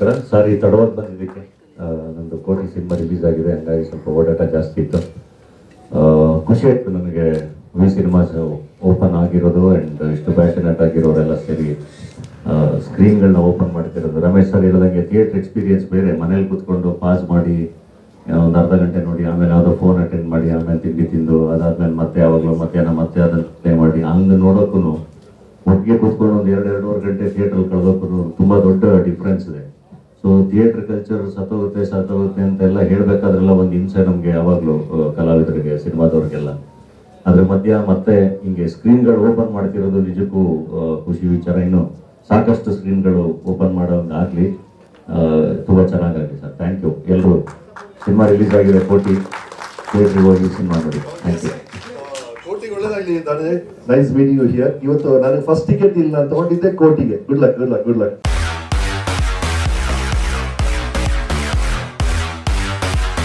ನಮಸ್ಕಾರ. ಸಾರಿ, ತಡವಾಗಿ ಬಂದಿದ್ದಕ್ಕೆ ನಂದು ಕೋಟಿ ಸಿನಿಮಾ ರಿಲೀಸ್ ಆಗಿದೆ, ಹಂಗಾಗಿ ಸ್ವಲ್ಪ ಓಡಾಟ ಜಾಸ್ತಿ ಇತ್ತು. ಖುಷಿ ಆಯಿತು ನನಗೆ ವಿ ಸಿನಿಮಾಸ್ ಓಪನ್ ಆಗಿರೋದು ಆ್ಯಂಡ್ ಇಷ್ಟು ಪ್ಯಾಷನೇಟ್ ಆಗಿರೋರೆಲ್ಲ ಸೇರಿ ಸ್ಕ್ರೀನ್ಗಳನ್ನ ಓಪನ್ ಮಾಡ್ತಿರೋದು. ರಮೇಶ್ ಸರ್ ಇರೋದಂಗೆ ಥಿಯೇಟ್ರ್ ಎಕ್ಸ್ಪೀರಿಯನ್ಸ್ ಬೇರೆ. ಮನೇಲಿ ಕೂತ್ಕೊಂಡು ಪಾಸ್ ಮಾಡಿ ಒಂದು ಅರ್ಧ ಗಂಟೆ ನೋಡಿ, ಆಮೇಲೆ ಯಾವುದೋ ಫೋನ್ ಅಟೆಂಡ್ ಮಾಡಿ, ಆಮೇಲೆ ತಿಂಡಿ ತಿಂದು, ಅದಾದ್ಮೇಲೆ ಮತ್ತೆ ಯಾವಾಗಲೂ ಮಧ್ಯಾಹ್ನ ಮತ್ತೆ ಅದನ್ನು ಪ್ಲೇ ಮಾಡಿ, ಹಂಗೆ ನೋಡೋಕ್ಕೂ ಒಟ್ಟಿಗೆ ಕೂತ್ಕೊಂಡು ಒಂದು ಎರಡು ಎರಡೂವರೆ ಗಂಟೆ ಥಿಯೇಟ್ರಲ್ಲಿ ಕಳೆದೋಕ್ಕೂ ತುಂಬ ದೊಡ್ಡ ಡಿಫ್ರೆನ್ಸ್ ಇದೆ. ಸೊ ಥಿಯೇಟರ್ ಕಲ್ಚರ್ ಸತ್ತೋಗುತ್ತೆ ಸತ್ತೋಗುತ್ತೆ ಅಂತೆಲ್ಲ ಹೇಳ್ಬೇಕಾದ್ರೆಲ್ಲ ಒಂದು ಹಿಂಸೆ ನಮಗೆ ಯಾವಾಗಲೂ ಕಲಾವಿದರಿಗೆ, ಸಿನಿಮಾದವ್ರಿಗೆಲ್ಲ. ಅದ್ರ ಮಧ್ಯ ಮತ್ತೆ ಹಿಂಗೆ ಸ್ಕ್ರೀನ್ಗಳು ಓಪನ್ ಮಾಡ್ತಿರೋದು ನಿಜಕ್ಕೂ ಖುಷಿ ವಿಚಾರ. ಇನ್ನು ಸಾಕಷ್ಟು ಸ್ಕ್ರೀನ್ಗಳು ಓಪನ್ ಮಾಡೋಂಗಾಗಲಿ ತುಂಬ ಚೆನ್ನಾಗಾಗಲಿ ಸರ್. ಥ್ಯಾಂಕ್ ಯು ಎಲ್ಲರೂ ಸಿನಿಮಾ ರಿಲೀಸ್ ಆಗಿದೆ, ಕೋಟಿ. ಹೋಗಿ ಸಿನಿಮಾ ನೋಡಿ. ಥ್ಯಾಂಕ್ ಯು ಕೋಟಿಗೆ ಒಳ್ಳೇದಾಗ್ಲಿ ನೈಸ್ ಮೀಟಿಂಗ್ ಹಿಯರ್ ಇವತ್ತು ನನಗೆ ಫಸ್ಟ್ ಟಿಕೆಟ್ ಇಲ್ಲ ತಗೊಂಡಿದ್ದೆ, ಕೋಟಿಗೆ. Good luck good luck good luck